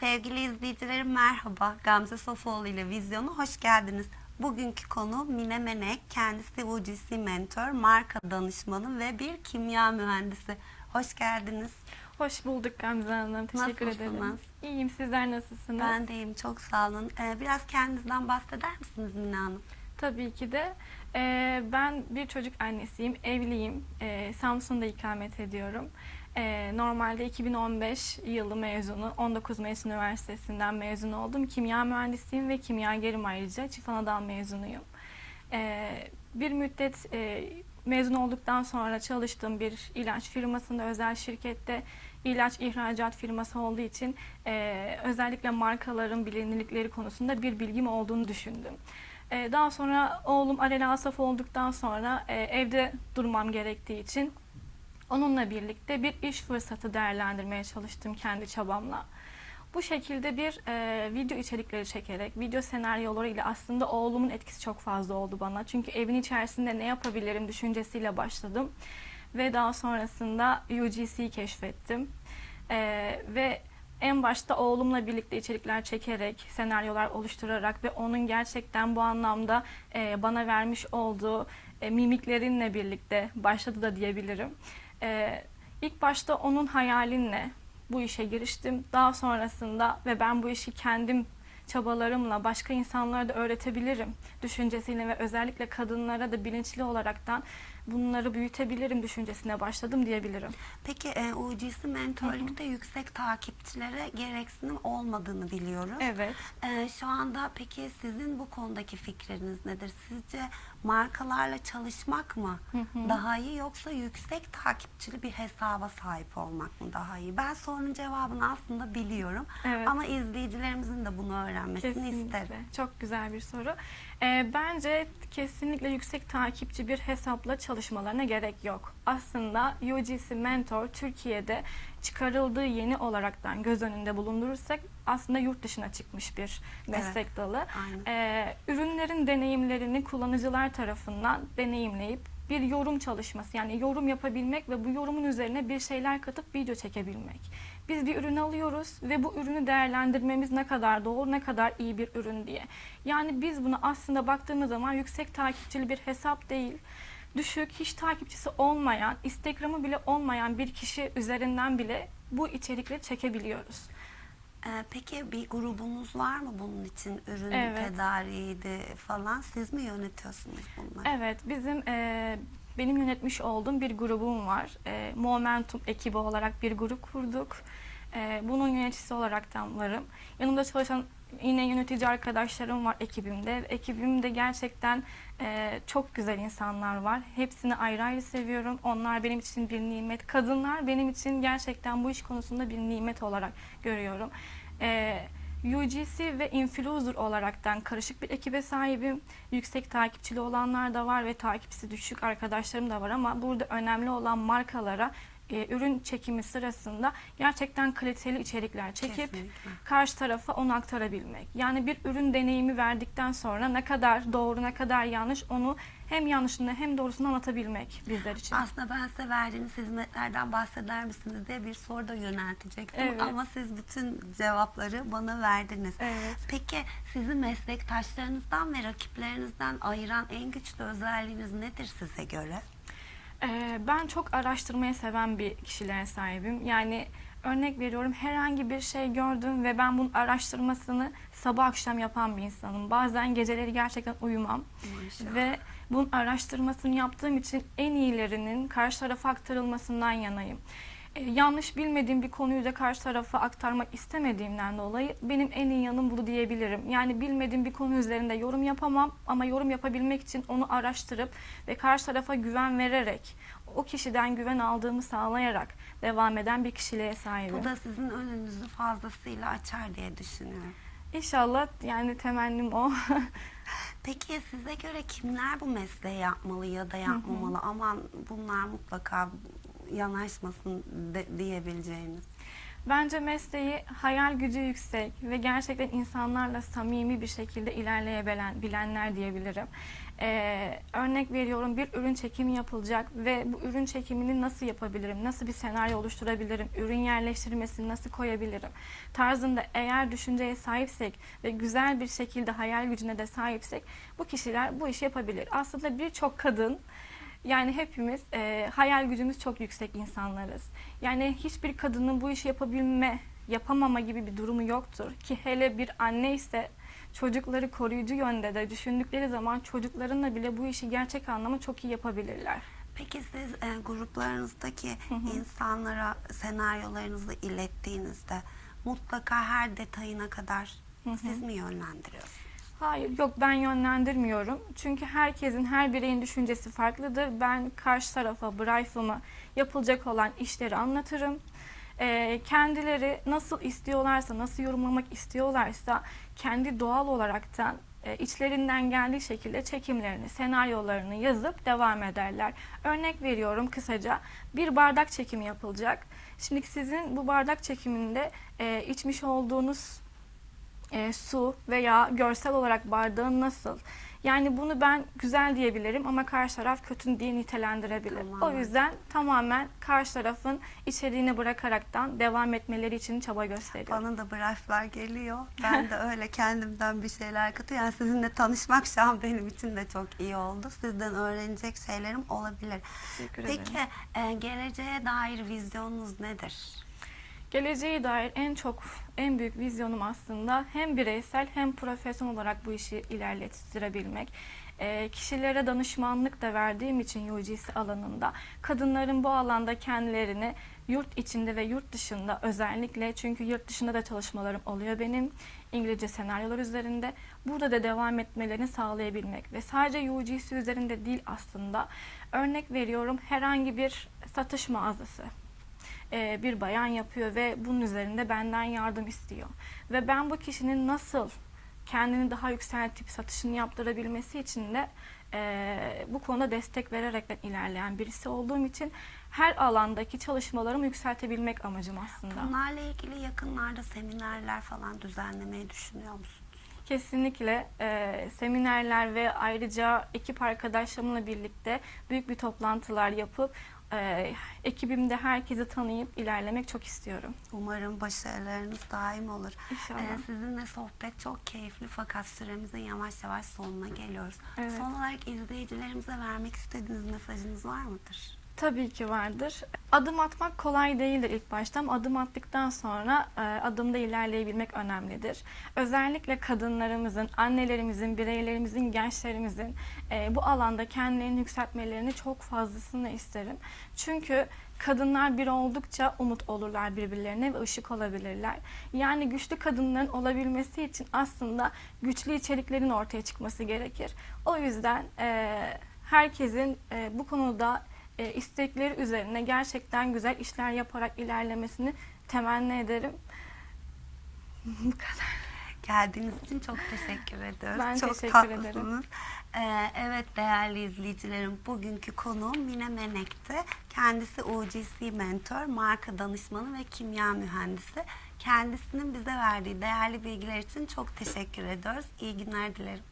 Sevgili izleyicilerim merhaba. Gamze Sofoğlu ile Vizyon'a hoş geldiniz. Bugünkü konu Mine Menek. Kendisi UGC mentor, marka danışmanı ve bir kimya mühendisi. Hoş geldiniz. Hoş bulduk Gamze Hanım. Teşekkür ederim. Nasılsınız? İyiyim. Sizler nasılsınız? Ben deyim çok sağ olun. Ee, biraz kendinizden bahseder misiniz Mine Hanım? Tabii ki de. Ee, ben bir çocuk annesiyim. Evliyim. Ee, Samsun'da ikamet ediyorum. Ee, normalde 2015 yılı mezunu. 19 Mayıs Üniversitesi'nden mezun oldum. Kimya mühendisiyim ve kimyagerim ayrıca. Çift Anadal mezunuyum. Ee, bir müddet e, mezun olduktan sonra çalıştığım bir ilaç firmasında özel şirkette ilaç ihracat firması olduğu için e, özellikle markaların bilinirlikleri konusunda bir bilgim olduğunu düşündüm. E, daha sonra oğlum Alel Asaf olduktan sonra e, evde durmam gerektiği için onunla birlikte bir iş fırsatı değerlendirmeye çalıştım kendi çabamla. Bu şekilde bir e, video içerikleri çekerek, video senaryoları ile aslında oğlumun etkisi çok fazla oldu bana. Çünkü evin içerisinde ne yapabilirim düşüncesiyle başladım. Ve daha sonrasında UGC'yi keşfettim. E, ve en başta oğlumla birlikte içerikler çekerek, senaryolar oluşturarak ve onun gerçekten bu anlamda e, bana vermiş olduğu e, mimiklerinle birlikte başladı da diyebilirim. E, ilk başta onun hayalinle bu işe giriştim. Daha sonrasında ve ben bu işi kendim çabalarımla başka insanlara da öğretebilirim düşüncesiyle ve özellikle kadınlara da bilinçli olaraktan bunları büyütebilirim düşüncesine başladım diyebilirim. Peki e, UGC mentorlukta yüksek takipçilere gereksinim olmadığını biliyoruz. Evet. Ee, şu anda peki sizin bu konudaki fikriniz nedir? Sizce markalarla çalışmak mı daha iyi yoksa yüksek takipçili bir hesaba sahip olmak mı daha iyi? Ben sorunun cevabını aslında biliyorum Evet. ama izleyicilerimizin de bunu öğrenmesini Kesinlikle. isterim. Çok güzel bir soru. Ee, bence kesinlikle yüksek takipçi bir hesapla çalışmalarına gerek yok. Aslında UGC Mentor Türkiye'de çıkarıldığı yeni olaraktan göz önünde bulundurursak aslında yurt dışına çıkmış bir meslek dalı. Aynen. Ee, ürünlerin deneyimlerini kullanıcılar tarafından deneyimleyip bir yorum çalışması yani yorum yapabilmek ve bu yorumun üzerine bir şeyler katıp video çekebilmek. Biz bir ürün alıyoruz ve bu ürünü değerlendirmemiz ne kadar doğru, ne kadar iyi bir ürün diye. Yani biz bunu aslında baktığımız zaman yüksek takipçili bir hesap değil, düşük, hiç takipçisi olmayan, Instagram'ı bile olmayan bir kişi üzerinden bile bu içerikleri çekebiliyoruz. Ee, peki bir grubunuz var mı bunun için? Ürün Evet. tedariğiydi falan. Siz mi yönetiyorsunuz bunları? Evet, bizim e, benim yönetmiş olduğum bir grubum var. E, Momentum ekibi olarak bir grup kurduk. E, bunun yöneticisi olaraktan varım. Yanımda çalışan yine yönetici arkadaşlarım var ekibimde. Ekibimde gerçekten e, çok güzel insanlar var. Hepsini ayrı ayrı seviyorum. Onlar benim için bir nimet. Kadınlar benim için gerçekten bu iş konusunda bir nimet olarak görüyorum. E, UGC ve influencer olaraktan karışık bir ekibe sahibim. Yüksek takipçili olanlar da var ve takipçisi düşük arkadaşlarım da var ama burada önemli olan markalara e, ürün çekimi sırasında gerçekten kaliteli içerikler çekip Kesinlikle. karşı tarafa onu aktarabilmek. Yani bir ürün deneyimi verdikten sonra ne kadar doğru ne kadar yanlış onu hem yanlışını hem doğrusunu anlatabilmek bizler için. Aslında ben size verdiğiniz hizmetlerden bahseder misiniz diye bir soru da yöneltecektim Evet. ama siz bütün cevapları bana verdiniz. Evet. Peki sizi meslektaşlarınızdan ve rakiplerinizden ayıran en güçlü özelliğiniz nedir size göre? Ee, ben çok araştırmayı seven bir kişiliğe sahibim. Yani örnek veriyorum herhangi bir şey gördüm ve ben bunun araştırmasını sabah akşam yapan bir insanım. Bazen geceleri gerçekten uyumam Maşallah. ve bunun araştırmasını yaptığım için en iyilerinin karşı tarafa aktarılmasından yanayım. Ee, yanlış bilmediğim bir konuyu da karşı tarafa aktarmak istemediğimden dolayı benim en iyi yanım bu diyebilirim. Yani bilmediğim bir konu üzerinde yorum yapamam ama yorum yapabilmek için onu araştırıp ve karşı tarafa güven vererek, o kişiden güven aldığımı sağlayarak devam eden bir kişiliğe sahibim. Bu da sizin önünüzü fazlasıyla açar diye düşünüyorum. İnşallah yani temennim o. Peki size göre kimler bu mesleği yapmalı ya da yapmamalı? Aman bunlar mutlaka yanaşmasın de- diyebileceğiniz. Bence mesleği hayal gücü yüksek ve gerçekten insanlarla samimi bir şekilde ilerleyebilen bilenler diyebilirim. Ee, örnek veriyorum bir ürün çekimi yapılacak ve bu ürün çekimini nasıl yapabilirim, nasıl bir senaryo oluşturabilirim, ürün yerleştirmesini nasıl koyabilirim tarzında eğer düşünceye sahipsek ve güzel bir şekilde hayal gücüne de sahipsek bu kişiler bu işi yapabilir. Aslında birçok kadın yani hepimiz e, hayal gücümüz çok yüksek insanlarız. Yani hiçbir kadının bu işi yapabilme, yapamama gibi bir durumu yoktur. Ki hele bir anne ise çocukları koruyucu yönde de düşündükleri zaman çocuklarınla bile bu işi gerçek anlamda çok iyi yapabilirler. Peki siz e, gruplarınızdaki insanlara senaryolarınızı ilettiğinizde mutlaka her detayına kadar siz mi yönlendiriyorsunuz? Hayır, yok ben yönlendirmiyorum. Çünkü herkesin, her bireyin düşüncesi farklıdır. Ben karşı tarafa brief'ımı, yapılacak olan işleri anlatırım. Ee, kendileri nasıl istiyorlarsa, nasıl yorumlamak istiyorlarsa kendi doğal olaraktan e, içlerinden geldiği şekilde çekimlerini, senaryolarını yazıp devam ederler. Örnek veriyorum kısaca bir bardak çekimi yapılacak. Şimdi sizin bu bardak çekiminde e, içmiş olduğunuz e, su veya görsel olarak bardağın nasıl? Yani bunu ben güzel diyebilirim ama karşı taraf kötü diye nitelendirebilir. O Tamamen. yüzden tamamen karşı tarafın içeriğini bırakaraktan devam etmeleri için çaba gösteriyorum. Bana da briefler geliyor. Ben de öyle kendimden bir şeyler katıyorum. Yani sizinle tanışmak şu an benim için de çok iyi oldu. Sizden öğrenecek şeylerim olabilir. Teşekkür ederim. Peki geleceğe dair vizyonunuz nedir? Geleceğe dair en çok, en büyük vizyonum aslında hem bireysel hem profesyonel olarak bu işi ilerlettirebilmek. Ee, kişilere danışmanlık da verdiğim için UGC alanında. Kadınların bu alanda kendilerini yurt içinde ve yurt dışında özellikle çünkü yurt dışında da çalışmalarım oluyor benim İngilizce senaryolar üzerinde. Burada da devam etmelerini sağlayabilmek ve sadece UGC üzerinde değil aslında. Örnek veriyorum herhangi bir satış mağazası e, bir bayan yapıyor ve bunun üzerinde benden yardım istiyor. Ve ben bu kişinin nasıl kendini daha yükseltip satışını yaptırabilmesi için de e, bu konuda destek vererek ben ilerleyen birisi olduğum için her alandaki çalışmalarımı yükseltebilmek amacım aslında. Bunlarla ilgili yakınlarda seminerler falan düzenlemeyi düşünüyor musunuz? Kesinlikle e, seminerler ve ayrıca ekip arkadaşlarımla birlikte büyük bir toplantılar yapıp e, ekibimde herkesi tanıyıp ilerlemek çok istiyorum. Umarım başarılarınız daim olur. İnşallah. Ee, sizinle sohbet çok keyifli fakat süremizin yavaş yavaş sonuna geliyoruz. Evet. Son olarak izleyicilerimize vermek istediğiniz mesajınız var mıdır? Tabii ki vardır. Adım atmak kolay değildir ilk başta ama adım attıktan sonra e, adımda ilerleyebilmek önemlidir. Özellikle kadınlarımızın, annelerimizin, bireylerimizin, gençlerimizin e, bu alanda kendilerini yükseltmelerini çok fazlasını isterim. Çünkü kadınlar bir oldukça umut olurlar birbirlerine ve ışık olabilirler. Yani güçlü kadınların olabilmesi için aslında güçlü içeriklerin ortaya çıkması gerekir. O yüzden e, herkesin bu konuda e, istekleri üzerine gerçekten güzel işler yaparak ilerlemesini temenni ederim. Bu kadar. Geldiğiniz için çok teşekkür ediyoruz. Ben çok teşekkür tatlısınız. ederim. Ee, evet değerli izleyicilerim bugünkü konuğum Mine Menek'ti. Kendisi UGC mentor, marka danışmanı ve kimya mühendisi. Kendisinin bize verdiği değerli bilgiler için çok teşekkür ediyoruz. İyi günler dilerim.